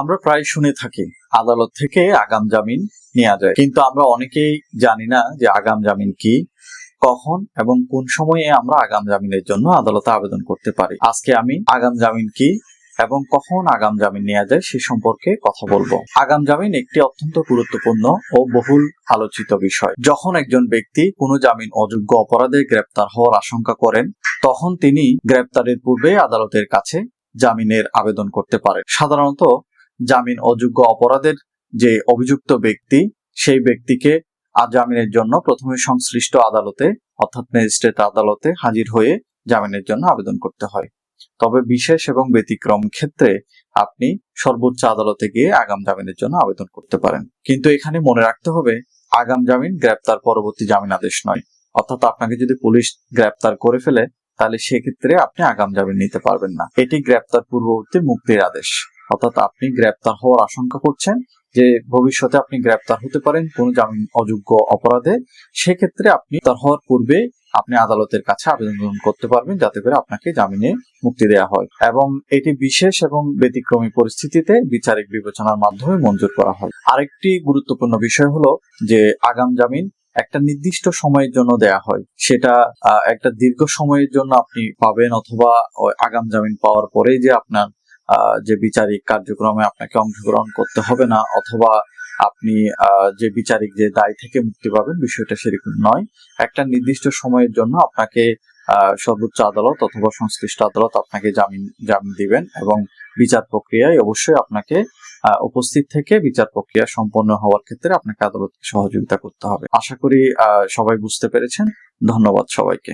আমরা প্রায় শুনে থাকি, আদালত থেকে আগাম জামিন নেওয়া যায়। কিন্তু আমরা অনেকেই জানি না যে আগাম জামিন কি, কখন এবং কোন সময়ে আমরা আগাম জামিনের জন্য আদালতে আবেদন করতে পারি। আজকে আমি আগাম জামিন কি এবং কখন আগাম জামিন নেওয়া যায় সে সম্পর্কে কথা বলব। আগাম জামিন একটি অত্যন্ত গুরুত্বপূর্ণ ও বহুল আলোচিত বিষয়। যখন একজন ব্যক্তি কোনো জামিন অযোগ্য অপরাধে গ্রেপ্তার হওয়ার আশঙ্কা করেন, তখন তিনি গ্রেপ্তারের পূর্বে আদালতের কাছে জামিনের আবেদন করতে পারেন। সাধারণত জামিন অযোগ্য অপরাধের যে অভিযুক্ত ব্যক্তি, সেই ব্যক্তিকে আর জামিনের জন্য প্রথমে সংশ্লিষ্ট আদালতে, অর্থাৎ ম্যাজিস্ট্রেট আদালতে হাজির হয়ে জামিনের জন্য আবেদন করতে হয়। তবে বিশেষ এবং ব্যতিক্রম ক্ষেত্রে আপনি সর্বোচ্চ আদালতে গিয়ে আগাম জামিনের জন্য আবেদন করতে পারেন। কিন্তু এখানে মনে রাখতে হবে, আগাম জামিন গ্রেপ্তার পরবর্তী জামিন আদেশ নয়। অর্থাৎ আপনাকে যদি পুলিশ গ্রেপ্তার করে ফেলে, তাহলে সেক্ষেত্রে আপনি আগাম জামিন নিতে পারবেন না। এটি গ্রেপ্তার পূর্ববর্তী মুক্তির আদেশ। অর্থাৎ আপনি গ্রেপ্তার হওয়ার আশঙ্কা করছেন যে ভবিষ্যতে আপনি গ্রেপ্তার হতে পারেন কোন জামিন অযোগ্য অপরাধে, সেক্ষেত্রে আপনি তার হওয়ার পূর্বে আপনি আদালতের কাছে আবেদন করতে পারবেন যাতে করে আপনাকে জামিনে মুক্তি দেওয়া হয়। এবং এটি বিশেষ এবং ব্যতিক্রমী পরিস্থিতিতে বিচারিক বিবেচনার মাধ্যমে মঞ্জুর করা হয়। আরেকটি গুরুত্বপূর্ণ বিষয় হলো যে আগাম জামিন একটা নির্দিষ্ট সময়ের জন্য দেয়া হয়। সেটা একটা দীর্ঘ সময়ের জন্য আপনি পাবেন অথবা আগাম জামিন পাওয়ার পরে যে আপনার যে বিচারিক কার্যক্রমে আপনাকে অংশগ্রহণ করতে হবে না, অথবা আপনি যে বিচারিক যে দায় থেকে মুক্তি পাবেন বিষয়টা সেরকম নয়। একটা নির্দিষ্ট সময়ের জন্য আপনাকে সর্বোচ্চ আদালত অথবা সংশ্লিষ্ট আদালত আপনাকে জামিন জামিন দিবেন এবং বিচার প্রক্রিয়ায় অবশ্যই আপনাকে উপস্থিত থেকে বিচার প্রক্রিয়া সম্পন্ন হওয়ার ক্ষেত্রে আপনাকে আদালতকে সহযোগিতা করতে হবে। আশা করি সবাই বুঝতে পেরেছেন। ধন্যবাদ সবাইকে।